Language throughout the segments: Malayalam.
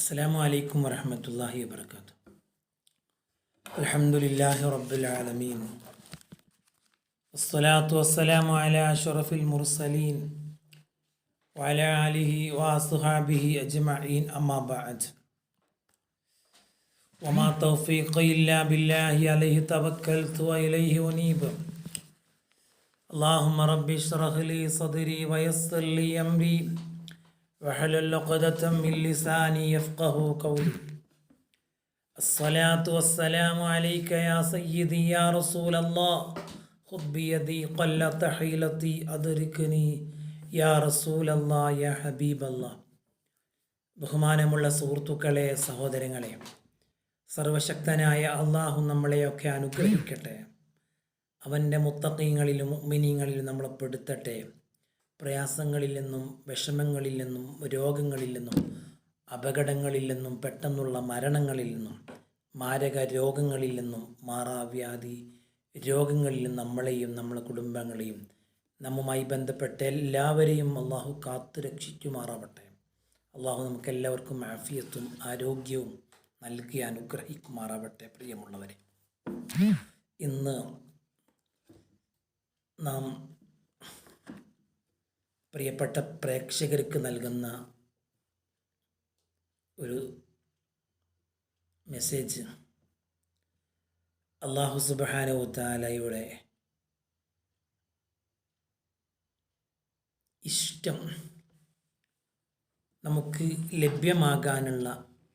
السلام عليكم ورحمة الله وبركاته. الحمد لله رب العالمين. والصلاة والسلام على أشرف المرسلين وعلى آله وأصحابه أجمعين أما بعد. وما توفيقي إلا بالله عليه توكلت وإليه أنيب. اللهم رب اشرح لي صدري ويسر لي أمري. وحلل عقدة من لساني يفقه قولي الصلاة والسلام عليك يا سيدي يا رسول الله خذ بيدي قلة حيلتي أدركني يا رسول الله يا حبيب الله ബഹുമാനമുള്ള സുഹൃത്തുക്കളെ സഹോദരങ്ങളെ സർവശക്തനായ അള്ളാഹു നമ്മളെയൊക്കെ അനുഗ്രഹിക്കട്ടെ അവൻ്റെ മുത്തക്കീങ്ങളിലും മിനിങ്ങളിലും നമ്മളെ പെടുത്തട്ടെ പ്രയാസങ്ങളിൽ നിന്നും വിഷമങ്ങളിൽ നിന്നും രോഗങ്ങളിൽ നിന്നും അപകടങ്ങളിൽ നിന്നും പെട്ടെന്നുള്ള മരണങ്ങളിൽ നിന്നും മാരക രോഗങ്ങളിൽ നിന്നും മാറാവ്യാധി രോഗങ്ങളിൽ നിന്നും നമ്മളെയും നമ്മളെ കുടുംബങ്ങളെയും നമ്മുമായി ബന്ധപ്പെട്ട എല്ലാവരെയും അള്ളാഹു കാത്തു രക്ഷിക്കുമാറാവട്ടെ. അള്ളാഹു നമുക്ക് എല്ലാവർക്കും ആഫിയത്തും ആരോഗ്യവും നൽകി അനുഗ്രഹിക്കുമാറാവട്ടെ പ്രിയമുള്ളവരെ. ഇന്ന് നാം പ്രിയപ്പെട്ട പ്രേക്ഷകർക്ക് നൽകുന്ന ഒരു മെസ്സേജ് അള്ളാഹു സുബാനു താലയുടെ ഇഷ്ടം നമുക്ക് ലഭ്യമാകാനുള്ള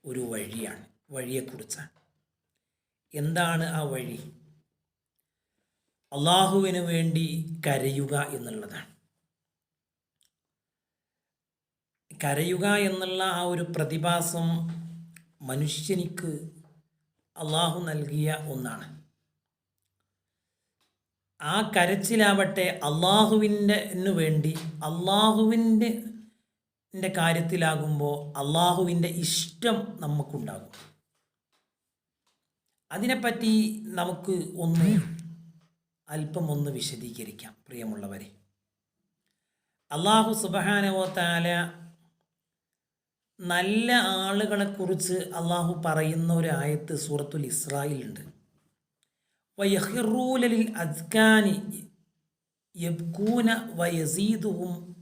ഒരു വഴിയാണ് വഴിയെക്കുറിച്ചാണ്. എന്താണ് ആ വഴി? അള്ളാഹുവിന് വേണ്ടി കരയുക എന്നുള്ളതാണ്. കരയുക എന്നുള്ള ആ ഒരു പ്രതിഭാസം മനുഷ്യനിക്ക് അള്ളാഹു നൽകിയ ഒന്നാണ്. ആ കരച്ചിലാവട്ടെ അള്ളാഹുവിന്റെ വേണ്ടി അള്ളാഹുവിന്റെ ന്റെ കാര്യത്തിലാകുമ്പോൾ അള്ളാഹുവിന്റെ ഇഷ്ടം നമുക്കുണ്ടാകും. അതിനെപ്പറ്റി നമുക്ക് ഒന്ന് അല്പം ഒന്ന് വിശദീകരിക്കാം പ്രിയമുള്ളവരെ. അള്ളാഹു സുബാനവോ താല നല്ല ആളുകളെ കുറിച്ച് അള്ളാഹു പറയുന്ന ഒരു ആയത്ത് സൂറത്തുൽ ഇസ്രായിലുണ്ട്. വയഹിറൂലലിൽ അദ്കാനി യബ്കൂന വയസീദുവും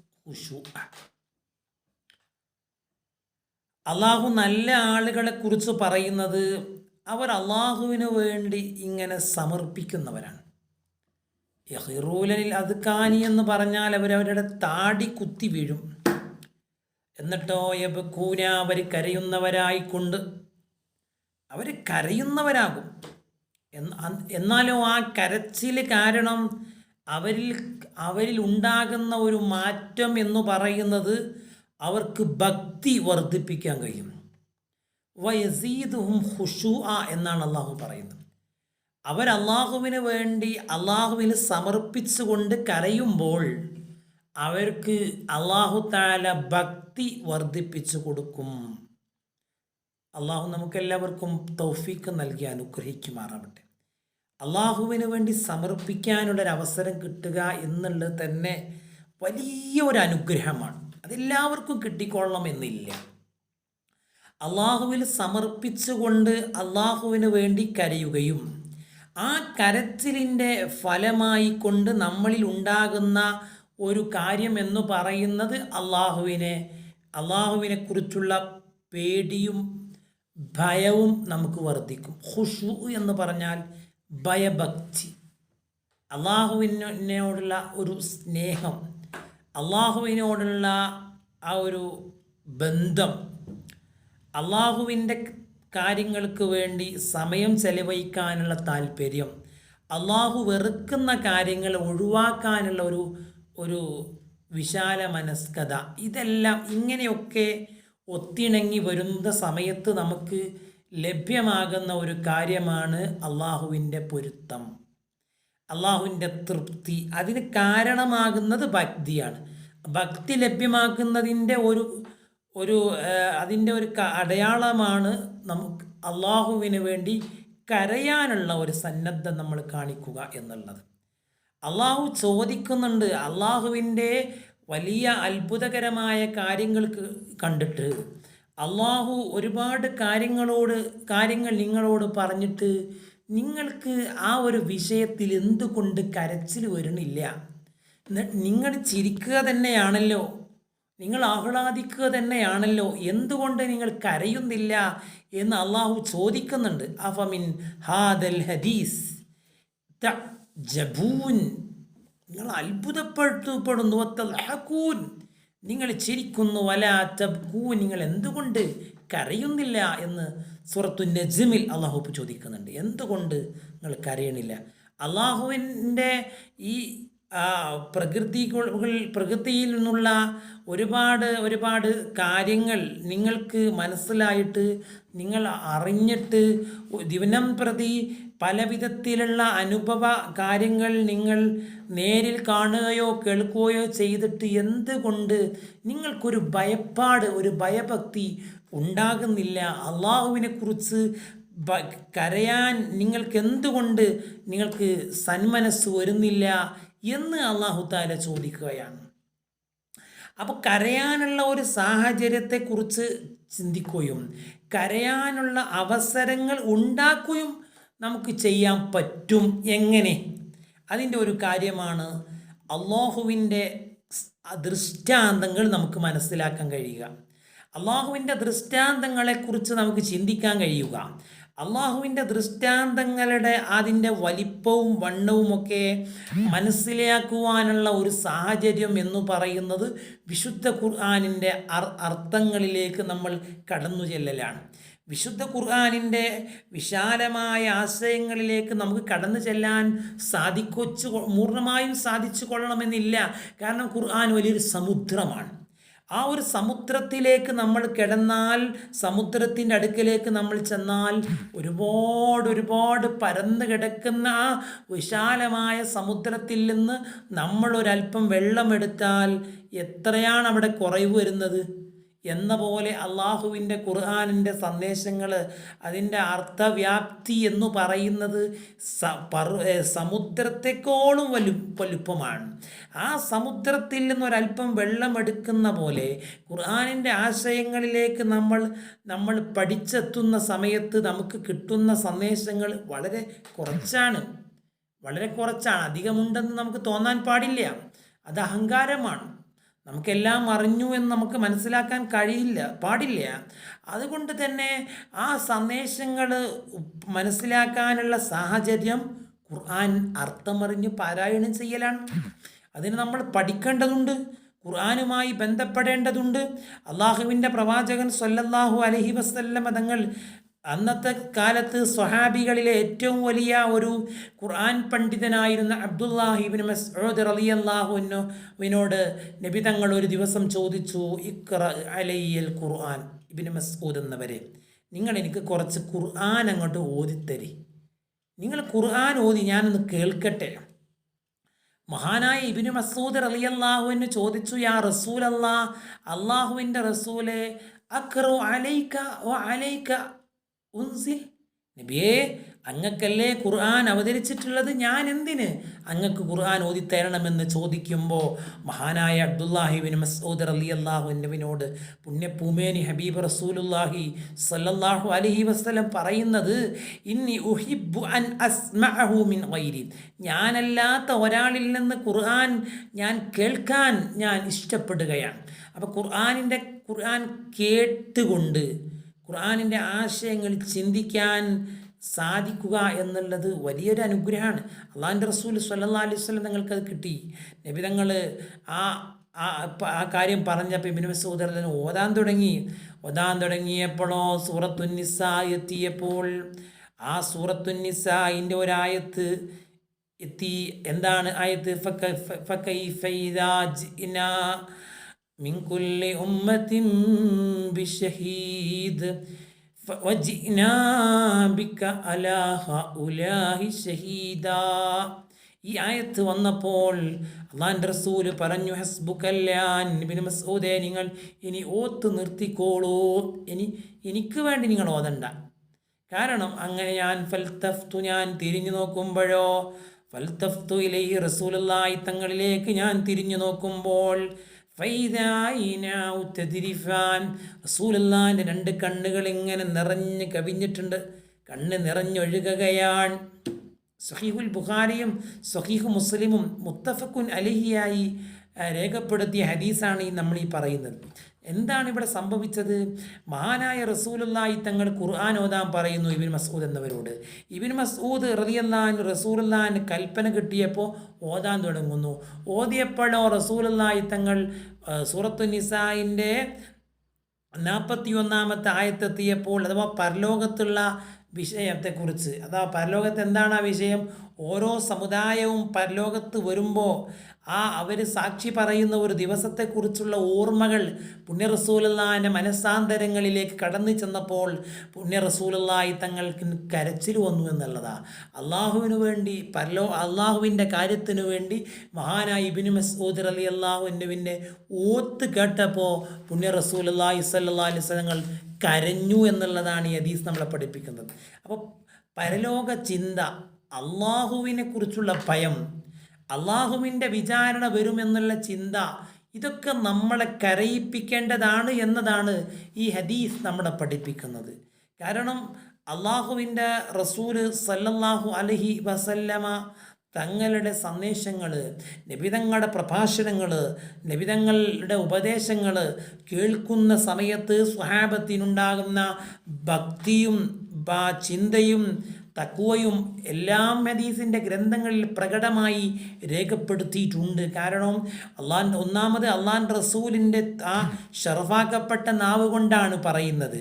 അള്ളാഹു നല്ല ആളുകളെ കുറിച്ച് പറയുന്നത് അവർ അള്ളാഹുവിന് വേണ്ടി ഇങ്ങനെ സമർപ്പിക്കുന്നവരാണ്. യഹിറൂലനിൽ അദ്കാനി എന്ന് പറഞ്ഞാൽ അവരവരുടെ താടി കുത്തി വീഴും. എന്നിട്ടോ യബക്കൂന അവർ കരയുന്നവരായിക്കൊണ്ട്. അവർ കരയുന്നവരാകും. എന്നാലോ ആ കരച്ചിൽ കാരണം അവരിൽ അവരിൽ ഉണ്ടാകുന്ന ഒരു മാറ്റം എന്ന് പറയുന്നത് അവർക്ക് ഭക്തി വർദ്ധിപ്പിക്കാൻ കഴിയും. വയസീദും ഹുഷു ആ എന്നാണ് അള്ളാഹു പറയുന്നത്. അവർ അള്ളാഹുവിന് വേണ്ടി അള്ളാഹുവിന് സമർപ്പിച്ചുകൊണ്ട് കരയുമ്പോൾ അവർക്ക് അള്ളാഹു താല ഭക്തി വർദ്ധിപ്പിച്ചു കൊടുക്കും. അള്ളാഹു നമുക്കെല്ലാവർക്കും തൗഫീക്ക് നൽകി അനുഗ്രഹിക്കുമാറാവട്ടെ. അള്ളാഹുവിന് വേണ്ടി സമർപ്പിക്കാനുള്ളൊരവസരം കിട്ടുക എന്നുള്ളത് തന്നെ വലിയ ഒരു അനുഗ്രഹമാണ്. അതെല്ലാവർക്കും കിട്ടിക്കൊള്ളണം എന്നില്ല അള്ളാഹുവിൽ സമർപ്പിച്ചുകൊണ്ട് അള്ളാഹുവിന് വേണ്ടി കരയുകയും ആ കരച്ചിലിന്റെ ഫലമായി കൊണ്ട് നമ്മളിൽ ഉണ്ടാകുന്ന ഒരു കാര്യം എന്ന് പറയുന്നത് അള്ളാഹുവിനെ അള്ളാഹുവിനെ കുറിച്ചുള്ള പേടിയും ഭയവും നമുക്ക് വർദ്ധിക്കും. ഖുഷു എന്ന് പറഞ്ഞാൽ ഭയഭക്തി. അള്ളാഹുവിനോടുള്ള ഒരു സ്നേഹം അള്ളാഹുവിനോടുള്ള ആ ഒരു ബന്ധം അള്ളാഹുവിന്റെ കാര്യങ്ങൾക്ക് വേണ്ടി സമയം ചെലവഴിക്കാനുള്ള താല്പര്യം അള്ളാഹു വെറുക്കുന്ന കാര്യങ്ങൾ ഒഴിവാക്കാനുള്ള ഒരു ഒരു വിശാല മനസ്കത ഇതെല്ലാം ഇങ്ങനെയൊക്കെ ഒത്തിണങ്ങി വരുന്ന സമയത്ത് നമുക്ക് ലഭ്യമാകുന്ന ഒരു കാര്യമാണ് അള്ളാഹുവിന്റെ പൊരുത്തം. അള്ളാഹുവിന്റെ തൃപ്തി. അതിന് കാരണമാകുന്നത് ഭക്തിയാണ്. ഭക്തി ലഭ്യമാക്കുന്നതിന്റെ ഒരു ഒരു അതിന്റെ ഒരു അടയാളമാണ് നമുക്ക് അള്ളാഹുവിന് വേണ്ടി കരയാനുള്ള ഒരു സന്നദ്ധം നമ്മൾ കാണിക്കുക എന്നുള്ളത്. അള്ളാഹു ചോദിക്കുന്നുണ്ട്. അള്ളാഹുവിന്റെ വലിയ അത്ഭുതകരമായ കാര്യങ്ങൾക്ക് കണ്ടിട്ട് അള്ളാഹു ഒരുപാട് കാര്യങ്ങളോട് കാര്യങ്ങൾ നിങ്ങളോട് പറഞ്ഞിട്ട് നിങ്ങൾക്ക് ആ ഒരു വിഷയത്തിൽ എന്തുകൊണ്ട് കരച്ചിൽ വരുന്നില്ല നിങ്ങൾ ചിരിക്കുക തന്നെയാണല്ലോ. നിങ്ങൾ ആഹ്ലാദിക്കുക തന്നെയാണല്ലോ. എന്തുകൊണ്ട് നിങ്ങൾ കരയുന്നില്ല എന്ന് അള്ളാഹു ചോദിക്കുന്നുണ്ട്. അഫമിൻ ഹാദൽ ഹദീസ്. ജബൂൻ. നിങ്ങൾ അത്ഭുതപ്പെടുത്തപ്പെടുന്നു. വത്തൽഹഖൂൻ. നിങ്ങൾ ചിരിക്കുന്നു. വലാത്തൂ നിങ്ങൾ എന്തുകൊണ്ട് കരയുന്നില്ല എന്ന് സുറത്തു നജ്മിൽ അള്ളാഹു ചോദിക്കുന്നുണ്ട്. എന്തുകൊണ്ട് നിങ്ങൾ കരയണില്ല? അള്ളാഹുവിന്റെ ഈ പ്രകൃതി പ്രകൃതിയിൽ നിന്നുള്ള ഒരുപാട് ഒരുപാട് കാര്യങ്ങൾ നിങ്ങൾക്ക് മനസ്സിലായിട്ട് നിങ്ങൾ അറിഞ്ഞിട്ട് ദിവനം പ്രതി പല വിധത്തിലുള്ള അനുഭവ കാര്യങ്ങൾ നിങ്ങൾ നേരിൽ കാണുകയോ കേൾക്കുകയോ ചെയ്തിട്ട് എന്തുകൊണ്ട് നിങ്ങൾക്കൊരു ഭയപ്പാട് ഒരു ഭയഭക്തി ഉണ്ടാകുന്നില്ല? അള്ളാഹുവിനെ കുറിച്ച് കരയാൻ നിങ്ങൾക്ക് എന്തുകൊണ്ട് നിങ്ങൾക്ക് സന്മനസ് വരുന്നില്ല എന്ന് അള്ളാഹു താല ചോദിക്കുകയാണ്. അപ്പോൾ കരയാനുള്ള ഒരു സാഹചര്യത്തെക്കുറിച്ച് ചിന്തിക്കുകയും കരയാനുള്ള അവസരങ്ങൾ ഉണ്ടാക്കുകയും നമുക്ക് ചെയ്യാൻ പറ്റും എങ്ങനെ? അതിന്റെ ഒരു കാര്യമാണ് അള്ളാഹുവിന്റെ ദൃഷ്ടാന്തങ്ങൾ നമുക്ക് മനസ്സിലാക്കാൻ കഴിയുക. അള്ളാഹുവിന്റെ ദൃഷ്ടാന്തങ്ങളെക്കുറിച്ച് നമുക്ക് ചിന്തിക്കാൻ കഴിയുക. അള്ളാഹുവിന്റെ ദൃഷ്ടാന്തങ്ങളുടെ അതിന്റെ വലിപ്പവും വണ്ണവുമൊക്കെ മനസ്സിലാക്കുവാനുള്ള ഒരു സാഹചര്യം എന്ന് പറയുന്നത് വിശുദ്ധ ഖുർആാനിന്റെ അർ അർത്ഥങ്ങളിലേക്ക് നമ്മൾ കടന്നു ചെല്ലലാണ്. വിശുദ്ധ ഖുർആാനിന്റെ വിശാലമായ ആശയങ്ങളിലേക്ക് നമുക്ക് കടന്നു ചെല്ലാൻ സാധിക്കൊച്ചു പൂർണമായും സാധിച്ചു കൊള്ളണമെന്നില്ല. കാരണം ഖുർആൻ വലിയൊരു സമുദ്രമാണ്. ആ ഒരു സമുദ്രത്തിലേക്ക് നമ്മൾ കിടന്നാൽ സമുദ്രത്തിന്റെ അടുക്കിലേക്ക് നമ്മൾ ചെന്നാൽ ഒരുപാട് ഒരുപാട് പരന്ന് കിടക്കുന്ന ആ വിശാലമായ സമുദ്രത്തിൽ നിന്ന് നമ്മൾ ഒരല്പം വെള്ളമെടുത്താൽ എത്രയാണ് അവിടെ കുറവ് വരുന്നത്? എന്ന പോലെ അള്ളാഹുവിന്റെ ഖുർആാനിന്റെ സന്ദേശങ്ങൾ അതിന്റെ അർത്ഥവ്യാപ്തി എന്ന് പറയുന്നത് സമുദ്രത്തെക്കോളും വലു വലുപ്പമാണ്. ആ സമുദ്രത്തിൽ നിന്നൊരല്പം വെള്ളമെടുക്കുന്ന പോലെ ഖുർആാനിന്റെ ആശയങ്ങളിലേക്ക് നമ്മൾ നമ്മൾ പഠിച്ചെത്തുന്ന സമയത്ത് നമുക്ക് കിട്ടുന്ന സന്ദേശങ്ങൾ വളരെ കുറച്ചാണ്. വളരെ കുറച്ചാണ്. അധികമുണ്ടെന്ന് നമുക്ക് തോന്നാൻ പാടില്ല. അത് അഹങ്കാരമാണ്. നമുക്കെല്ലാം അറിഞ്ഞു എന്ന് നമുക്ക് മനസ്സിലാക്കാൻ കഴിയില്ല പാടില്ല. അതുകൊണ്ട് തന്നെ ആ സന്ദേശങ്ങൾ മനസ്സിലാക്കാനുള്ള സാഹചര്യം ഖുർആൻ അർത്ഥമറിഞ്ഞ് പാരായണം ചെയ്യലാണ്. അതിന് നമ്മൾ പഠിക്കേണ്ടതുണ്ട് ഖുർആനുമായി ബന്ധപ്പെടേണ്ടതുണ്ട്. അള്ളാഹുവിന്റെ പ്രവാചകൻ സല്ലല്ലാഹു അലഹി വസ്ല്ലം തങ്ങൾ അന്നത്തെ കാലത്ത് സ്വഹാബികളിലെ ഏറ്റവും വലിയ ഒരു ഖുർആൻ പണ്ഡിതനായിരുന്ന അബ്ദുല്ലാഹിബിൻ മസ്ഊദ് റളിയല്ലാഹുവിനോട് നബി തങ്ങൾ ഒരു ദിവസം ചോദിച്ചു ഇക്ര അലയ്യൽ ഖുർആൻ ഇബിൻ മസ്ഊദ് എന്നവരെ നിങ്ങൾ എനിക്ക് കുറച്ച് ഖുർആൻ അങ്ങോട്ട് ഓതിത്തരി. നിങ്ങൾ ഖുർആൻ ഓതി ഞാനൊന്ന് കേൾക്കട്ടെ. മഹാനായ ഇബിന് മസൂദ് റളിയല്ലാഹുവിന് ചോദിച്ചു യാ റസൂൽ അല്ലാ അള്ളാഹുവിന്റെ റസൂലെ അക്റു അലൈക്ക ഓ അലൈക്ക ഉൻസിൽ. നബിയേ അങ്ങക്കല്ലേ ഖുർആൻ അവതരിച്ചിട്ടുള്ളത്? ഞാൻ എന്തിന് അങ്ങക്ക് ഖുർആൻ ഓതിത്തരണമെന്ന് ചോദിക്കുമ്പോൾ മഹാനായ അബ്ദുല്ലാഹിബിൻ മസൂദ് അലി അള്ളാഹുവിനോട് പുണ്യപ്പൂമേനി ഹബീബ് റസൂലുല്ലാഹി സല്ലല്ലാഹു അലഹി വസ്ലം പറയുന്നത് ഇന്നി ഉഹിബു അൻ അസ്മഅഹു മിൻ ഗൈരി. ഞാനല്ലാത്ത ഒരാളിൽ നിന്ന് ഖുർആൻ ഞാൻ കേൾക്കാൻ ഞാൻ ഇഷ്ടപ്പെടുകയാണ്. അപ്പോൾ ഖുർആനിന്റെ ഖുർആൻ കേട്ടുകൊണ്ട് ഖുർആനിന്റെ ആശയങ്ങൾ ചിന്തിക്കാൻ സാധിക്കുക എന്നുള്ളത് വലിയൊരു അനുഗ്രഹമാണ്. അള്ളാഹിന്റെ റസൂൽ സല്ലാ അലൈഹി സ്വലം നിങ്ങൾക്കത് കിട്ടി. നബിതങ്ങൾ ആ ആ ആ കാര്യം പറഞ്ഞപ്പോൾ ഇബിന് മസൂദർദൻ ഓതാൻ തുടങ്ങി. ഓതാൻ തുടങ്ങിയപ്പോഴോ സൂറത്തുന്നിസ എത്തിയപ്പോൾ ആ സൂറത്തുന്നിസയിന്റെ ഒരായത്ത് എത്തി. എന്താണ് ആയത്ത്? ഫക- ഫ- ഫകൈഫ ഇദാ ജിഇനാ من كل أمة بشهيد ف- وجئنا بك على هؤلاء شهيدا ഈ ആയത്ത് വന്നപ്പോൾ അള്ളാൻ്റെ റസൂല് പറഞ്ഞു ഹസ്ബുക്കല്ലാൻ നബിന് മസൂദെ നിങ്ങൾ ഇനി ഓത്ത് നിർത്തിക്കോളൂ ഇനി എനിക്ക് വേണ്ടി നിങ്ങൾ ഓതണ്ട കാരണം അങ്ങനെ ഞാൻ ഫൽത്തഫ്തു ഞാൻ തിരിഞ്ഞു നോക്കുമ്പോഴോ ഫൽത്തഫ്തു ഇലൈ റസൂലുള്ളാഹി തങ്ങളിലേക്ക് ഞാൻ തിരിഞ്ഞു നോക്കുമ്പോൾ റസൂലുള്ളാന്റെ രണ്ട് കണ്ണുകൾ ഇങ്ങനെ നിറഞ്ഞ് കവിഞ്ഞിട്ടുണ്ട്. കണ്ണ് നിറഞ്ഞൊഴുകുകയാണ് സഹീഹുൽ ബുഖാരിയും സഹീഹു മുസ്ലിമും മുത്തഫക്കുൻ അലിഹിയായി രേഖപ്പെടുത്തിയ ഹദീസാണ് ഈ നമ്മൾ ഈ പറയുന്നത്. എന്താണ് ഇവിടെ സംഭവിച്ചത്? മഹാനായ റസൂലുള്ളാഹി തങ്ങൾ ഖുർആൻ ഓതാൻ പറയുന്നു ഇബിൻ മസൂദ് എന്നവരോട്. ഇബിൻ മസൂദ് റതിയല്ലാൻ റസൂലുല്ലാൻ കൽപ്പന കിട്ടിയപ്പോൾ ഓതാൻ തുടങ്ങുന്നു. ഓതിയപ്പോഴോ റസൂലുള്ളാഹി തങ്ങൾ സൂറത്തു നിസായിന്റെ നാൽപ്പത്തി ഒന്നാമത്തെ ആയത്തെത്തിയപ്പോൾ അഥവാ പരലോകത്തുള്ള വിഷയത്തെക്കുറിച്ച്. അഥവാ പരലോകത്ത് എന്താണ് ആ വിഷയം? ഓരോ സമുദായവും പരലോകത്ത് വരുമ്പോൾ ആ അവർ സാക്ഷി പറയുന്ന ഒരു ദിവസത്തെക്കുറിച്ചുള്ള ഓർമ്മകൾ പുണ്യ റസൂലല്ലാന്റെ മനസ്സാന്തരങ്ങളിലേക്ക് കടന്നു ചെന്നപ്പോൾ പുണ്യ റസൂലുള്ളാഹി തങ്ങൾക്ക് കരച്ചിൽ വന്നു എന്നുള്ളതാണ് അള്ളാഹുവിന് വേണ്ടി പരലോ അള്ളാഹുവിന്റെ കാര്യത്തിന് വേണ്ടി മഹാനായി ഇബിന് മസൂദ് അലി അള്ളാഹുവിന്റെ ഓത്ത് കേട്ടപ്പോൾ പുണ്യ റസൂലുള്ളാഹി സ്വല്ലല്ലാഹി അലൈഹി വസല്ലങ്ങൾ കരഞ്ഞു എന്നുള്ളതാണ് ഈ ഹദീസ് നമ്മളെ പഠിപ്പിക്കുന്നത്. അപ്പോൾ പരലോക ചിന്ത അള്ളാഹുവിനെ കുറിച്ചുള്ള ഭയം അള്ളാഹുവിന്റെ വിചാരണ വരുമെന്നുള്ള ചിന്ത ഇതൊക്കെ നമ്മളെ കരയിപ്പിക്കേണ്ടതാണ് എന്നതാണ് ഈ ഹദീസ് നമ്മളെ പഠിപ്പിക്കുന്നത്. കാരണം അള്ളാഹുവിന്റെ റസൂൽ സല്ലല്ലാഹു അലഹി വസല്ലമ തങ്ങളുടെ സന്ദേശങ്ങൾ നബിതങ്ങളുടെ പ്രഭാഷണങ്ങൾ നബിതങ്ങളുടെ ഉപദേശങ്ങൾ കേൾക്കുന്ന സമയത്ത് സ്വഹാബത്തിനുണ്ടാകുന്ന ഭക്തിയും ചിന്തയും തക്കുവയും എല്ലാം ഹദീസിന്റെ ഗ്രന്ഥങ്ങളിൽ പ്രകടമായി രേഖപ്പെടുത്തിയിട്ടുണ്ട്. കാരണം അള്ളാൻ ഒന്നാമത് അള്ളാൻ റസൂലിന്റെ ആ ഷർഫാക്കപ്പെട്ട നാവ് കൊണ്ടാണ് പറയുന്നത്.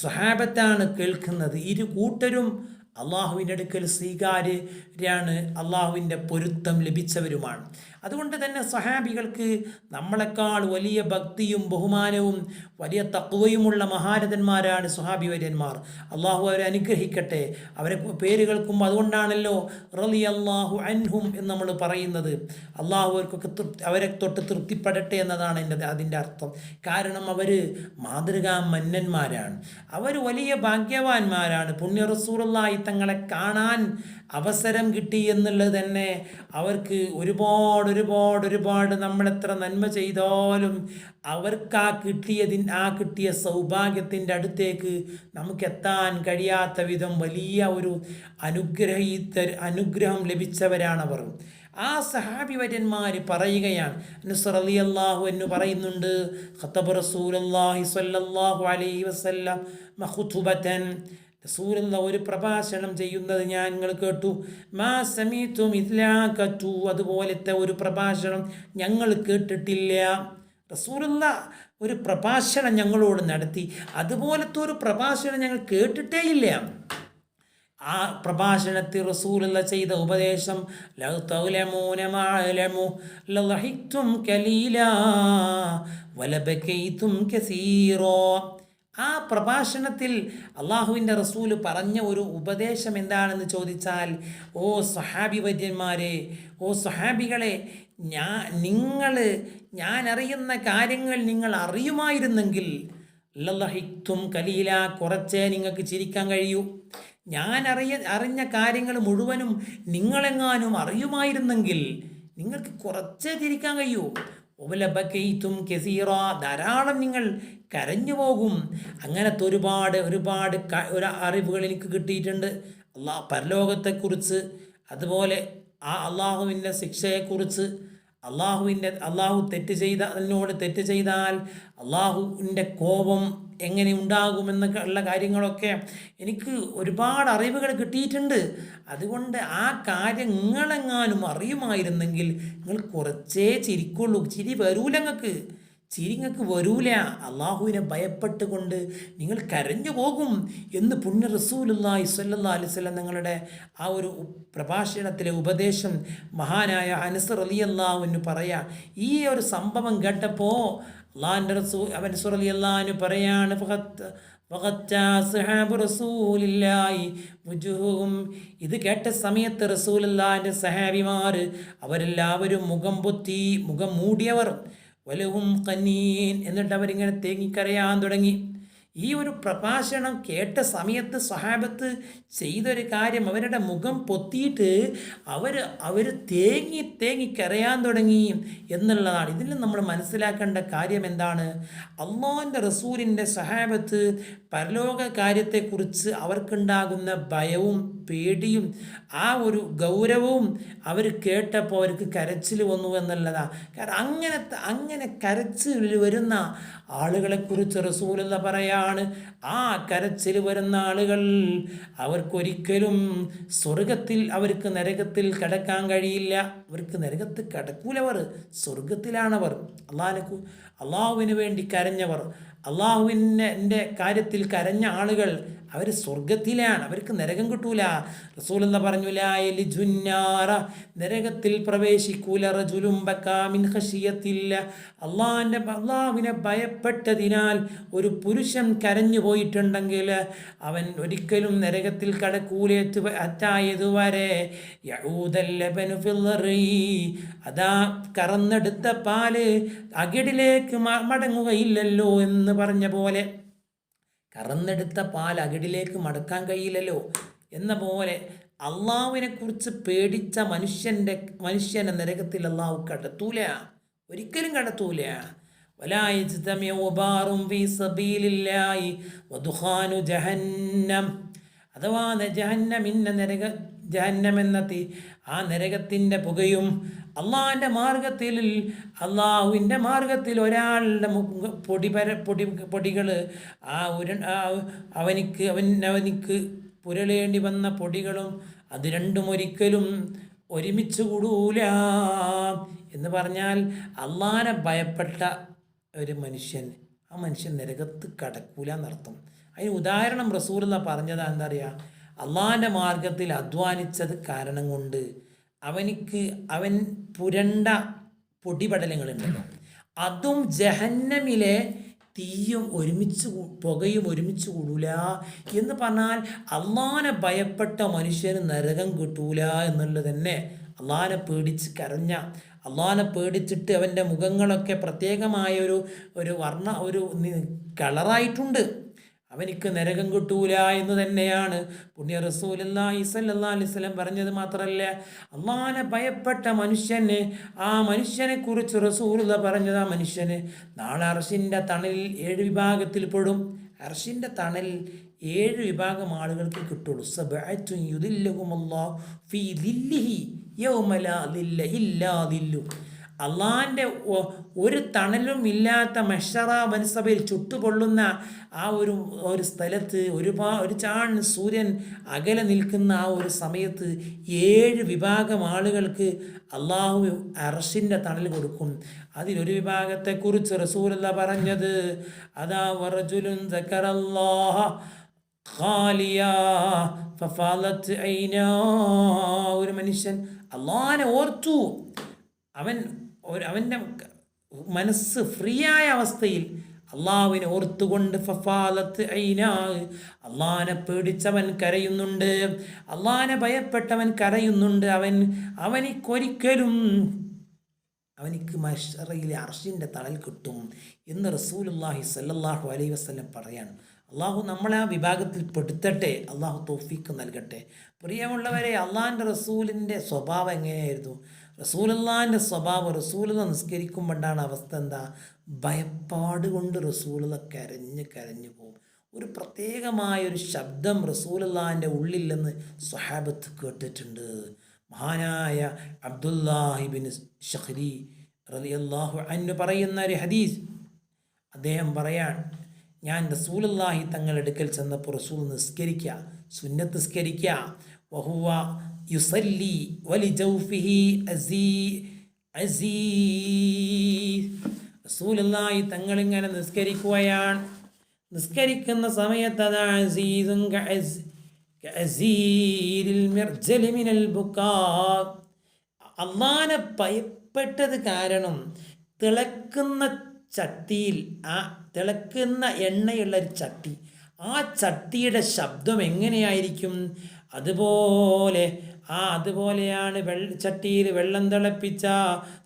സ്വഹാബത്താണ് കേൾക്കുന്നത്. ഇരു കൂട്ടരും അള്ളാഹുവിന്റെ അടുക്കൽ സ്വീകാര്യരാണ് അള്ളാഹുവിന്റെ പൊരുത്തം ലഭിച്ചവരുമാണ്. അതുകൊണ്ട് തന്നെ സഹാബികൾക്ക് നമ്മളെക്കാൾ വലിയ ഭക്തിയും ബഹുമാനവും വലിയ തക്വയുമുള്ള മഹാരഥന്മാരാണ് സുഹാബി വര്യന്മാർ അള്ളാഹു അവരെ അനുഗ്രഹിക്കട്ടെ. അവരെ പേരുകൾക്കും അതുകൊണ്ടാണല്ലോ റലി അള്ളാഹു അൻഹും എന്ന് നമ്മൾ പറയുന്നത്. അള്ളാഹു അവർക്കൊക്കെ തൃപ്തി അവരെ തൊട്ട് തൃപ്തിപ്പെടട്ടെ എന്നതാണ് എന്റെ അതിന്റെ അർത്ഥം. കാരണം അവർ മാതൃകാ മന്നന്മാരാണ്. അവർ വലിയ ഭാഗ്യവാന്മാരാണ്. പുണ്യ റസൂറുള്ളായി തങ്ങളെ കാണാൻ അവസരം കിട്ടി എന്നുള്ളത് തന്നെ അവർക്ക് ഒരുപാട് ഒരുപാട് ഒരുപാട് നമ്മളെത്ര നന്മ ചെയ്താലും അവർക്ക് ആ കിട്ടിയതിൻ ആ കിട്ടിയ സൗഭാഗ്യത്തിന്റെ അടുത്തേക്ക് നമുക്ക് എത്താൻ കഴിയാത്ത വിധം വലിയ ഒരു അനുഗ്രഹീത അനുഗ്രഹം ലഭിച്ചവരാണവർ. ആ സഹാബിവര്യന്മാർ പറയുകയാണ് നുസർ അലി അള്ളാഹു എന്ന് പറയുന്നുണ്ട് ഖത്തബ് റസൂൽ അള്ളാഹി സ്വല്ലല്ലാഹു അലൈഹി വസല്ലം റസൂലുള്ള ഒരു പ്രഭാഷണം ചെയ്യുന്നത് ഞാൻ നിങ്ങൾ കേട്ടു. മാ സമീത്തും ഇല്ലാക്കറ്റു അതുപോലത്തെ ഒരു പ്രഭാഷണം ഞങ്ങൾ കേട്ടിട്ടില്ല. റസൂലുള്ള ഒരു പ്രഭാഷണം ഞങ്ങളോട് നടത്തി. അതുപോലത്തെ ഒരു പ്രഭാഷണം ഞങ്ങൾ കേട്ടിട്ടേയില്ല ആ പ്രഭാഷണത്തിൽ റസൂലുള്ള ചെയ്ത ഉപദേശം ലഹിത്തും കലീല വലബകൈതും കസീറോ. ആ പ്രഭാഷണത്തിൽ അള്ളാഹുവിന്റെ റസൂൽ പറഞ്ഞ ഒരു ഉപദേശം എന്താണെന്ന് ചോദിച്ചാൽ ഓ സഹാബി വൈദ്യന്മാരെ ഓ സഹാബികളെ ഞാൻ നിങ്ങൾ ഞാൻ അറിയുന്ന കാര്യങ്ങൾ നിങ്ങൾ അറിയുമായിരുന്നെങ്കിൽ ലഹിത്തും കലീല കുറച്ചേ നിങ്ങൾക്ക് ചിരിക്കാൻ കഴിയൂ. ഞാൻ അറിയ അറിഞ്ഞ കാര്യങ്ങൾ മുഴുവനും നിങ്ങളെങ്ങാനും അറിയുമായിരുന്നെങ്കിൽ നിങ്ങൾക്ക് കുറച്ചേ ചിരിക്കാൻ കഴിയൂ. ഒബലബക്കെയ്ത്തും കെസീറ ധാരാളം നിങ്ങൾ കരഞ്ഞു പോകും. അങ്ങനത്തെ ഒരുപാട് ഒരുപാട് ഒരു അറിവുകൾ എനിക്ക് കിട്ടിയിട്ടുണ്ട്. അള്ളാ പരലോകത്തെക്കുറിച്ച് അതുപോലെ ആ അള്ളാഹുവിന്റെ ശിക്ഷയെക്കുറിച്ച് അള്ളാഹുവിന്റെ അള്ളാഹു തെറ്റ് ചെയ്ത അതിനോട് തെറ്റ് ചെയ്താൽ അള്ളാഹുവിന്റെ കോപം എങ്ങനെ ഉണ്ടാകുമെന്നൊക്കെ ഉള്ള കാര്യങ്ങളൊക്കെ എനിക്ക് ഒരുപാട് അറിവുകൾ കിട്ടിയിട്ടുണ്ട്. അതുകൊണ്ട് ആ കാര്യം നിങ്ങളെങ്ങാനും അറിയുമായിരുന്നെങ്കിൽ നിങ്ങൾ കുറച്ചേ ചിരിക്കുള്ളൂ. ചിരി വരൂല നിങ്ങൾക്ക് ചിരിങ്ങക്ക് വരൂല. അള്ളാഹുവിനെ ഭയപ്പെട്ടുകൊണ്ട് നിങ്ങൾ കരഞ്ഞു പോകും എന്ന് പുണ്യ റസൂലുല്ലാഹി സ്വല്ലല്ലാ അലിസ്വല്ലം നിങ്ങളുടെ ആ ഒരു പ്രഭാഷണത്തിലെ ഉപദേശം മഹാനായ അനസർ അലി അള്ളാഹുവിന് പറയാ. ഈ ഒരു സംഭവം കേട്ടപ്പോൾ അള്ളാഹിന്റെ റസൂ അനസർ അലി അള്ളാഹുവിന് പറയാണ് ഇത് കേട്ട സമയത്ത് റസൂലല്ലാന്റെ സഹാബിമാർ അവരെല്ലാവരും മുഖം പൊത്തി മുഖം മൂടിയവർ വലഹും കന്നീൻ എന്നിട്ട് അവരിങ്ങനെ തേങ്ങിക്കരയാൻ തുടങ്ങി. ഈ ഒരു പ്രഭാഷണം കേട്ട സമയത്ത് സഹാബത്ത് ചെയ്തൊരു കാര്യം അവരുടെ മുഖം പൊത്തിയിട്ട് അവർ അവർ തേങ്ങി തേങ്ങി കരയാൻ തുടങ്ങി എന്നുള്ളതാണ്. ഇതിൽ നമ്മൾ മനസ്സിലാക്കേണ്ട കാര്യം എന്താണ്? അള്ളാഹിന്റെ റസൂലിന്റെ സഹാബത്ത് പരലോക കാര്യത്തെക്കുറിച്ച് അവർക്കുണ്ടാകുന്ന ഭയവും പേടിയും ആ ഒരു ഗൗരവവും അവർ കേട്ടപ്പോൾ അവർക്ക് കരച്ചിൽ വന്നു എന്നുള്ളതാണ് കാരണം അങ്ങനത്തെ അങ്ങനെ കരച്ചിൽ വരുന്ന ആളുകളെക്കുറിച്ച് റസൂലെന്ന് പറയാണ് ആ കരച്ചിൽ വരുന്ന ആളുകൾ അവർക്കൊരിക്കലും സ്വർഗത്തിൽ അവർക്ക് നരകത്തിൽ കിടക്കാൻ കഴിയില്ല. അവർക്ക് നരകത്തിൽ കടക്കൂലവർ സ്വർഗത്തിലാണവർ അള്ളാഹനക്കു അള്ളാഹുവിന് വേണ്ടി കരഞ്ഞവർ. അള്ളാഹുവിന്റെ കാര്യത്തിൽ കരഞ്ഞ ആളുകൾ അവർ സ്വർഗത്തിലാണ് അവർക്ക് നരകം കിട്ടൂല. റസൂൽ എന്ന് പറഞ്ഞു ജുന്നാറ നരകത്തിൽ പ്രവേശിക്കൂല. റജുലും ബക്കാമിൻ ഹഷിയത്തില്ല അള്ളാഹിന്റെ അള്ളാഹുവിനെ ഭയപ്പെട്ടതിനാൽ ഒരു പുരുഷൻ കരഞ്ഞു പോയിട്ടുണ്ടെങ്കിൽ അവൻ ഒരിക്കലും നരകത്തിൽ കടക്കൂലേറ്റ് അറ്റായതുവരെ അതാ കറന്നെടുത്ത പാൽ അകിടിലേക്ക് മടങ്ങുകയില്ലല്ലോ എന്ന് പറഞ്ഞ പോലെ. കറന്നെടുത്ത പാൽ അകിടിലേക്ക് മടക്കാൻ കഴിയില്ലല്ലോ എന്ന പോലെ അള്ളാവിനെക്കുറിച്ച് കുറിച്ച് പേടിച്ച മനുഷ്യന്റെ മനുഷ്യനെ നരകത്തിൽ അള്ളാഹു കടത്തൂല. ഒരിക്കലും കടത്തൂല. അഥവാ ജഹന്നമിന്ന നരക ജഹന്നം എന്ന തീ ആ നരകത്തിന്റെ പുകയും അള്ളാഹിന്റെ മാർഗത്തിൽ അള്ളാഹുവിന്റെ മാർഗത്തിൽ ഒരാളുടെ പൊടി പര പൊടി പൊടികൾ ആ ഒരു അവനിക്ക് അവൻ അവനിക്ക് പുരളേണ്ടി വന്ന പൊടികളും അത് രണ്ടും ഒരിക്കലും ഒരുമിച്ച് കൂടൂല. എന്ന് പറഞ്ഞാൽ അള്ളാനെ ഭയപ്പെട്ട ഒരു മനുഷ്യൻ ആ മനുഷ്യൻ നരകത്ത് കടക്കൂല എന്നർത്ഥം അതിന് ഉദാഹരണം റസൂൽ പറഞ്ഞത് എന്താ പറയുക അള്ളാഹിന്റെ മാർഗത്തിൽ അധ്വാനിച്ചത് കാരണം കൊണ്ട് അവനിക്ക് അവൻ പുരണ്ട പൊടിപടലങ്ങളുണ്ടല്ലോ. അതും ജഹന്നമിലെ തീയും ഒരുമിച്ച് പുകയും ഒരുമിച്ച് കൂടൂല. എന്ന് പറഞ്ഞാൽ അള്ളാനെ ഭയപ്പെട്ട മനുഷ്യന് നരകം കിട്ടൂല എന്നുള്ളത് തന്നെ അള്ളാനെ പേടിച്ച് കരഞ്ഞ അള്ളാനെ പേടിച്ചിട്ട് അവന്റെ മുഖങ്ങളൊക്കെ പ്രത്യേകമായ ഒരു ഒരു വർണ ഒരു കളറായിട്ടുണ്ട്. അവനിക്ക് നരകം കിട്ടൂല എന്ന് തന്നെയാണ് പുണ്യ റസൂലി സല്ലാ അലിസ്ലം പറഞ്ഞത് മാത്രമല്ല അള്ളാനെ ഭയപ്പെട്ട മനുഷ്യന് ആ മനുഷ്യനെ കുറിച്ച് റസൂല പറഞ്ഞത് ആ മനുഷ്യന് നാളെ അർഷിന്റെ തണലിൽ ഏഴ് വിഭാഗത്തിൽ പെടും. അർഷിന്റെ തണലിൽ ഏഴ് വിഭാഗം ആളുകൾക്ക് കിട്ടുള്ളൂ. ഫീ യൗമ ലാ ദില്ല ഇല്ലാ ദില്ലു. അള്ളാഹിന്റെ ഒരു തണലും ഇല്ലാത്ത മഷറ മനസ്സഭയിൽ ചുട്ടുപൊള്ളുന്ന ആ ഒരു ഒരു സ്ഥലത്ത് ഒരുപാ ഒരു ചാൺ സൂര്യൻ അകലെ നിൽക്കുന്ന ആ ഒരു സമയത്ത് ഏഴ് വിഭാഗം ആളുകൾക്ക് അള്ളാഹു അർഷിന്റെ തണൽ കൊടുക്കും. അതിലൊരു വിഭാഗത്തെക്കുറിച്ച് റസൂലല്ല പറഞ്ഞത് അതാ വറജുലുൻ ഒരു മനുഷ്യൻ അള്ളാഹാനെ ഓർത്തു. അവൻ അവന്റെ മനസ്സ് ഫ്രീ ആയ അവസ്ഥയിൽ അള്ളാഹുവിനെ ഓർത്തുകൊണ്ട് ഫഫാലത്ത് ഐനാ അള്ളാഹിനെ പേടിച്ചവൻ കരയുന്നുണ്ട്. അള്ളാഹിനെ ഭയപ്പെട്ടവൻ കരയുന്നുണ്ട്. അവൻ അവനിക്കൊരിക്കലും അവനിക്ക് മഷറയിലെ അർഷിന്റെ തണൽ കിട്ടും എന്ന് റസൂലുല്ലാഹി സല്ലാഹു അലൈ വസ്ലം പറയാണ്. അള്ളാഹു നമ്മളെ ആ വിഭാഗത്തിൽ പെടുത്തട്ടെ. അള്ളാഹു തോഫീക്ക് നൽകട്ടെ. പ്രിയമുള്ളവരെ അള്ളാഹിന്റെ റസൂലിന്റെ സ്വഭാവം എങ്ങനെയായിരുന്നു? റസൂലല്ലാന്റെ സ്വഭാവം റസൂലത നിസ്കരിക്കുമ്പോണ്ടാണ് അവസ്ഥ എന്താ? ഭയപ്പാട് കൊണ്ട് റസൂലത കരഞ്ഞ് കരഞ്ഞു പോകും ഒരു പ്രത്യേകമായ ഒരു ശബ്ദം റസൂലല്ലാന്റെ ഉള്ളിൽ നിന്ന് സ്വഹാബത്ത് കേട്ടിട്ടുണ്ട്. മഹാനായ അബ്ദുല്ലാഹിബിൻ ഷഹ്രി റലി അള്ളാഹു അന്നു പറയുന്ന ഒരു ഹദീസ് അദ്ദേഹം പറയാൻ ഞാൻ റസൂലല്ലാഹി തങ്ങളെടുക്കൽ ചെന്നപ്പോൾ റസൂൽ നിസ്കരിക്കുക സുന്നത്ത് നിസ്കരിക്കുക. വഹുവ യുസല്ലി വലി ജൗഫിഹി അസീ. റസൂലുള്ളാഹി തങ്ങളിങ്ങനെ നിസ്കരിക്കുകയാണ്. നിസ്കരിക്കുന്ന സമയത്ത് അത് അസീസും അള്ളാനെ ഭയപ്പെട്ടത് കാരണം തിളക്കുന്ന ചട്ടിയിൽ ആ തിളക്കുന്ന എണ്ണയുള്ള ഒരു ചട്ടി. ആ ചട്ടിയുടെ ശബ്ദം എങ്ങനെയായിരിക്കും? അതുപോലെ ആ അതുപോലെയാണ് വെള്ള ചട്ടിയിൽ വെള്ളം തിളപ്പിച്ച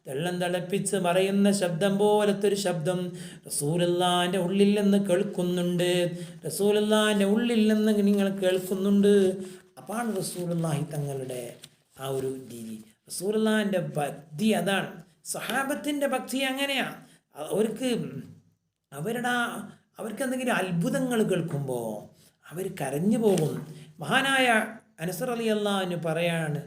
വെള്ളം തിളപ്പിച്ച് മറയുന്ന ശബ്ദം പോലത്തെ ഒരു ശബ്ദം റസൂലല്ലാന്റെ ഉള്ളിൽ നിന്ന് കേൾക്കുന്നുണ്ട്. റസൂലല്ലാന്റെ ഉള്ളിൽ നിന്ന് നിങ്ങൾ കേൾക്കുന്നുണ്ട്. അപ്പാണ് റസൂലുള്ളാഹി തങ്ങളുടെ ആ ഒരു രീതി. റസൂലല്ലാന്റെ ഭക്തി അതാണ്. സഹാബത്തിന്റെ ഭക്തി അങ്ങനെയാണ് അവർക്ക് അവരുടെ അവർക്ക് എന്തെങ്കിലും അത്ഭുതങ്ങൾ കേൾക്കുമ്പോൾ അവർ കരഞ്ഞു പോകും. മഹാനായ അനസർ അലി അള്ളാഹിന് പറയാണ്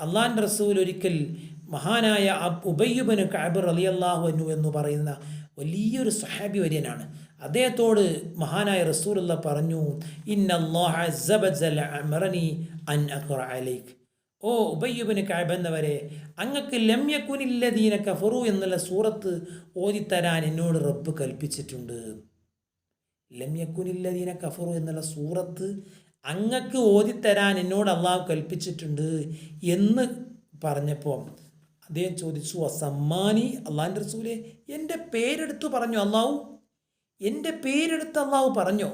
അള്ളാൻ റസൂൽ ഒരിക്കൽ മഹാനായ ഉബയ്യുബന് കാബർ അലി അള്ളാഹുനു എന്ന് പറയുന്ന വലിയൊരു സഹാബി വര്യനാണ്. അദ്ദേഹത്തോട് മഹാനായ റസൂലുള്ള പറഞ്ഞു ഇന്നല്ലാഹ അൻ അലൈക്ക് ഓ ഉബയ്യുബിന് കഅബ് എന്നവരെ അങ്ങക്ക് ലമ്യക്കുനില്ലദീന കഫറു എന്നുള്ള സൂറത്ത് ഓതിത്തരാൻ എന്നോട് റബ്ബ് കൽപ്പിച്ചിട്ടുണ്ട്. ലമ്യക്കുനില്ലദീന കഫറു എന്നുള്ള സൂറത്ത് അങ്ങക്ക് ഓതിത്തരാൻ എന്നോട് അള്ളാഹു കൽപ്പിച്ചിട്ടുണ്ട് എന്ന് പറഞ്ഞപ്പോൾ അദ്ദേഹം ചോദിച്ചു അസമ്മാനി അള്ളാഹിന്റെ റസൂലെ എന്റെ പേരെടുത്ത് പറഞ്ഞു അള്ളാഹു? എന്റെ പേരെടുത്ത് അള്ളാഹു പറഞ്ഞോ?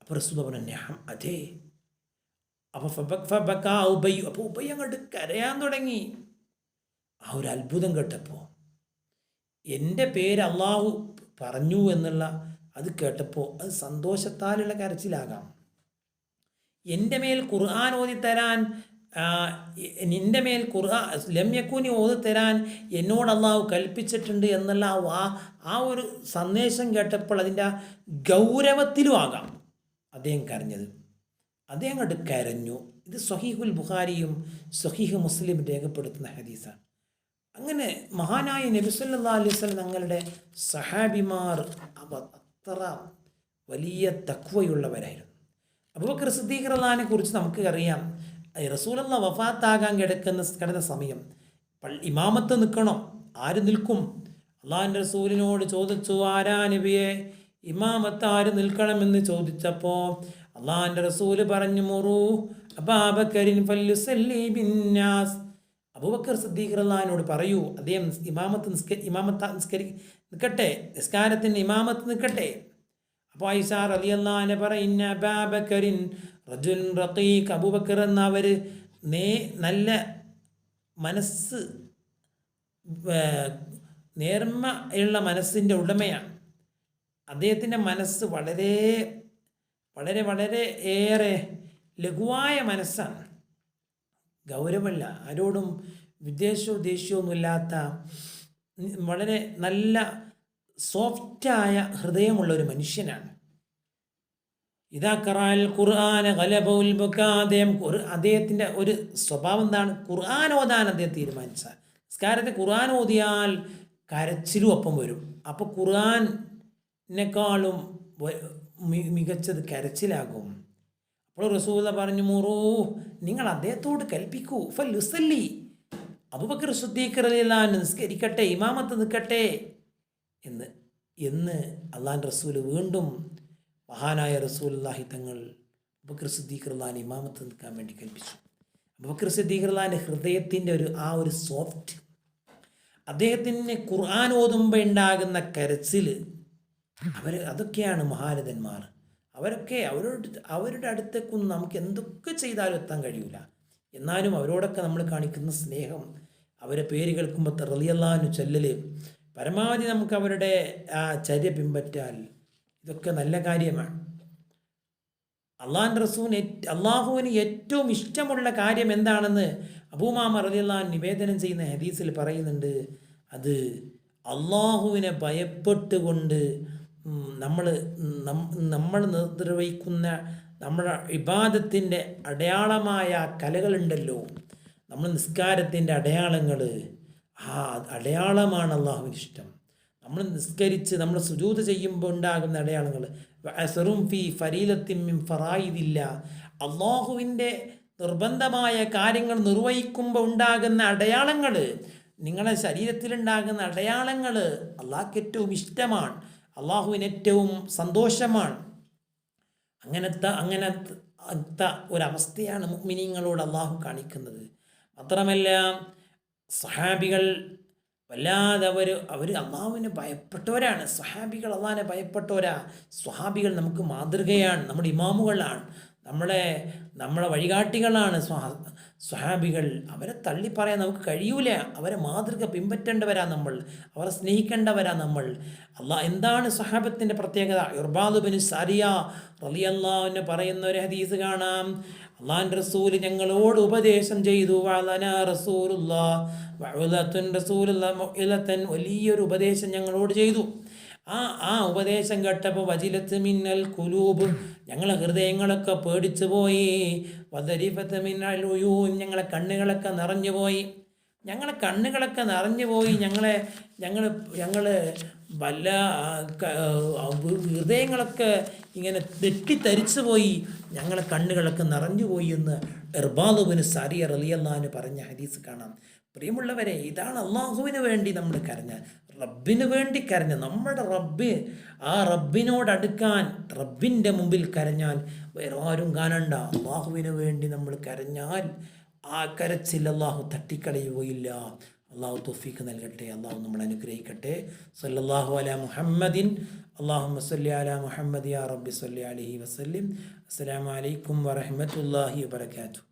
അപ്പോൾ റസൂൽ പറഞ്ഞു അതെ. അപ്പോൾ ഫബക്ക ഉബയ്യു അപ്പോൾ ഉബയ്യ അങ്ങോട്ട് കരയാൻ തുടങ്ങി. ആ ഒരു അത്ഭുതം കേട്ടപ്പോൾ എന്റെ പേര് അള്ളാഹു പറഞ്ഞു എന്നുള്ള അത് കേട്ടപ്പോൾ അത് സന്തോഷത്താലുള്ള കരച്ചിലാകാം. എന്റെ മേൽ ഖുർആൻ ഓതി തരാൻ നിന്റെ മേൽ ഖുർആൻ ലമ്യക്കൂനി ഓതി തരാൻ എന്നോട് അള്ളാഹു കൽപ്പിച്ചിട്ടുണ്ട് എന്നുള്ള ആ ആ ഒരു സന്ദേശം കേട്ടപ്പോൾ അതിന്റെ ഗൗരവത്തിലും ആകാം. അദ്ദേഹം കരഞ്ഞത്. അദ്ദേഹം കണ്ട് കരഞ്ഞു. ഇത് സ്വഹീഹുൽ ബുഖാരിയും സൊഹീഹ് മുസ്ലിം രേഖപ്പെടുത്തുന്ന ഹദീസാണ്. അങ്ങനെ മഹാനായ നബിസല്ലാ അലൈഹി സ്വലം തങ്ങളുടെ സഹാബിമാർ അവ അത്ര വലിയ തക്വയുള്ളവരായിരുന്നു. അബൂബക്കർ സിദ്ദീഖ് കുറിച്ച് നമുക്ക് അറിയാം. റസൂലുള്ള വഫാത്താകാൻ കിടക്കുന്ന കിടന്ന സമയം. ഇമാമത്ത് നിൽക്കണം. ആര് നിൽക്കും? അള്ളാഹിന്റെ റസൂലിനോട് ചോദിച്ചു ആരാ നബിയെ? ഇമാമത്ത് ആര് നിൽക്കണമെന്ന് ചോദിച്ചപ്പോൾ അള്ളാഹിന്റെ റസൂൽ പറഞ്ഞു മുറു അബാബക്കരിൻ ബിന്നാസ്. അബൂബക്കർ സദ്ദീഖ് അള്ളഹാനോട് പറയൂ അദ്ദേഹം ഇമാമത്ത് നിസ്ക ഇമാമത്ത് നിസ്കരി നിൽക്കട്ടെ നിസ്കാരത്തിന്റെ ഇമാമത്ത് നിൽക്കട്ടെ അപ്പോൾ ഐസാർ അലി അള്ളഹാനെ പറയുന്ന അബാബക്കരിൻ റജുൻ റഖീഖ്. അബൂബക്കർ എന്ന അവർ നേ നല്ല മനസ്സ് നേർമ്മയുള്ള മനസ്സിന്റെ ഉടമയാണ്. അദ്ദേഹത്തിന്റെ മനസ്സ് വളരെ വളരെ വളരെ ഏറെ ലഘുവായ മനസ്സാണ്. ഗൗരവമല്ല. ആരോടും വിദ്വേഷവും ദേഷ്യമൊന്നുമില്ലാത്ത വളരെ നല്ല സോഫ്റ്റായ ഹൃദയമുള്ള ഒരു മനുഷ്യനാണ്. ഇതാ കറാൽ ഖുർആാന കലബുൽ അദ്ദേഹം അദ്ദേഹത്തിന്റെ ഒരു സ്വഭാവം എന്താണ്? ഖുർആൻ ഓതാൻ അദ്ദേഹം തീരുമാനിച്ച. നിസ്കാരത്തെ ഖുർആൻ ഓതിയാൽ കരച്ചിലും ഒപ്പം വരും. അപ്പോൾ ഖുർആാനെക്കാളും മികച്ചത് കരച്ചിലാകും. അപ്പോൾ റസൂല പറഞ്ഞു മുറൂ നിങ്ങൾ അദ്ദേഹത്തോട് കൽപ്പിക്കൂ. ഫല്ലുസല്ലി അബുബക്കർ സുദ്ദീഖറിലാൻ നിസ്കരിക്കട്ടെ ഇമാമത്ത് നിൽക്കട്ടെ എന്ന്. എന്ന് അള്ളാൻ റസൂൽ വീണ്ടും മഹാനായ റസൂലുല്ലാഹി തങ്ങൾ അബുബക്കർ സിദ്ദീഖർലാൻ ഇമാമത്ത് നിൽക്കാൻ വേണ്ടി കൽപ്പിച്ചു. അബുബക്കർ സിദ്ദീഖർലാന്റെ ഹൃദയത്തിന്റെ ഒരു ആ ഒരു സോഫ്റ്റ് അദ്ദേഹത്തിന് ഖുർആൻ ഓതുമ്പോൾ ഉണ്ടാകുന്ന കരച്ചിൽ അവർ അതൊക്കെയാണ് മഹാരഥന്മാർ. അവരൊക്കെ അവരോട് അവരുടെ അടുത്തേക്കൊന്നും നമുക്ക് എന്തൊക്കെ ചെയ്താലും എത്താൻ കഴിയില്ല എന്നാലും അവരോടൊക്കെ നമ്മൾ കാണിക്കുന്ന സ്നേഹം അവരെ പേര് കേൾക്കുമ്പോൾ റലിയല്ലാനു ചെല്ലല് പരമാവധി നമുക്ക് അവരുടെ ആ ചര്യ പിൻപറ്റാൽ ഇതൊക്കെ നല്ല കാര്യമാണ്. അള്ളാൻ റസൂൻ അള്ളാഹുവിന് ഏറ്റവും ഇഷ്ടമുള്ള കാര്യം എന്താണെന്ന് അബൂമാമ റലിയല്ലാൻ നിവേദനം ചെയ്യുന്ന ഹദീസിൽ പറയുന്നുണ്ട്. അത് അള്ളാഹുവിനെ ഭയപ്പെട്ടുകൊണ്ട് നമ്മൾ നമ്മൾ നിർവഹിക്കുന്ന നമ്മുടെ ഇബാദത്തിന്റെ അടയാളമായ കലകളുണ്ടല്ലോ. നമ്മൾ നിസ്കാരത്തിന്റെ അടയാളങ്ങൾ ആ അടയാളമാണ് അള്ളാഹുവിന് ഇഷ്ടം. നമ്മൾ നിസ്കരിച്ച് നമ്മൾ സുജൂത് ചെയ്യുമ്പോൾ ഉണ്ടാകുന്ന അടയാളങ്ങൾ അസറും ഫി ഫരീലത്തിമ്മിം ഫറായിദില്ല. അള്ളാഹുവിന്റെ നിർബന്ധമായ കാര്യങ്ങൾ നിർവഹിക്കുമ്പോൾ ഉണ്ടാകുന്ന അടയാളങ്ങൾ നിങ്ങളുടെ ശരീരത്തിലുണ്ടാകുന്ന അടയാളങ്ങൾ അള്ളാഹ്ക്ക് ഏറ്റവും ഇഷ്ടമാണ്. അള്ളാഹുവിന് ഏറ്റവും സന്തോഷമാണ്. അങ്ങനത്തെ അങ്ങനത്തെ ഒരവസ്ഥയാണ് മുഗ്മിനിങ്ങളോട് അള്ളാഹു കാണിക്കുന്നത്. മാത്രമല്ല സഹാബികൾ വല്ലാതെ അവർ അവർ അള്ളാഹുവിനെ ഭയപ്പെട്ടവരാണ്. സഹാബികൾ അള്ളാഹിനെ ഭയപ്പെട്ടവരാ. സ്വഹാബികൾ നമുക്ക് മാതൃകയാണ് നമ്മുടെ ഇമാമുകളാണ്. നമ്മളെ നമ്മളെ വഴികാട്ടികളാണ് സ്വാ സ്വഹാബികൾ. അവരെ തള്ളി പറയാൻ നമുക്ക് കഴിയൂല. അവരെ മാതൃക പിൻപറ്റേണ്ടവരാ നമ്മൾ. അവരെ സ്നേഹിക്കേണ്ടവരാ നമ്മൾ. അള്ളാ എന്താണ് സ്വഹാബത്തിന്റെ പ്രത്യേകത? ഇർബാദുബിന് സരിയ റലിയല്ലാവിന് പറയുന്ന ഒരു ഹദീസ് കാണാം. അള്ളാൻ റസൂൽ ഞങ്ങളോട് ഉപദേശം ചെയ്തു. വഅലന റസൂലുള്ള റസൂലുള്ള വലിയൊരു ഉപദേശം ഞങ്ങളോട് ചെയ്തു. ആ ആ ഉപദേശം കേട്ടപ്പോൾ വജിലത്ത് മിന്നൽ കുലൂബ് ഞങ്ങളെ ഹൃദയങ്ങളൊക്കെ പേടിച്ചു പോയി. വദരിഫത്ത് മിന്നൽ ഉയൂൻ ഞങ്ങളെ കണ്ണുകളൊക്കെ നിറഞ്ഞു പോയി. ഞങ്ങളെ കണ്ണുകളൊക്കെ നിറഞ്ഞു പോയി. ഞങ്ങളെ ഞങ്ങൾ ഞങ്ങൾ വല്ല ഹൃദയങ്ങളൊക്കെ ഇങ്ങനെ തെറ്റിത്തരിച്ചു പോയി. ഞങ്ങളെ കണ്ണുകളൊക്കെ നിറഞ്ഞു പോയി എന്ന് എർബാദുബിന് സാരിയ റലിയല്ലാന്ന് പറഞ്ഞ ഹദീസ് കാണാം. പ്രിയമുള്ളവരെ ഇതാണ് അള്ളാഹുവിന് വേണ്ടി നമ്മൾ കരഞ്ഞ റബ്ബിന് വേണ്ടി കരഞ്ഞ. നമ്മുടെ റബ്ബ് ആ റബ്ബിനോട് അടുക്കാൻ റബ്ബിന്റെ മുമ്പിൽ കരഞ്ഞാൽ വേറെ ആരും കാണണ്ട. അള്ളാഹുവിന് വേണ്ടി നമ്മൾ കരഞ്ഞാൽ ആ കരച്ചിൽ അള്ളാഹു തട്ടിക്കളയുകയില്ല. അള്ളാഹു തൊഫീക്ക് നൽകട്ടെ അള്ളാഹു നമ്മൾ അനുഗ്രഹിക്കട്ടെ. സല്ലല്ലാഹു അല മുഹമ്മദിൻ അള്ളാഹു വസ്ല്ലി അല മുഹമ്മദ് യാ റബ്ബി സല്ലി അലൈഹി വസല്ലിം. അസ്സലാമു അലൈക്കും വറഹ്മത്തുള്ളാഹി വബറകാതുഹു.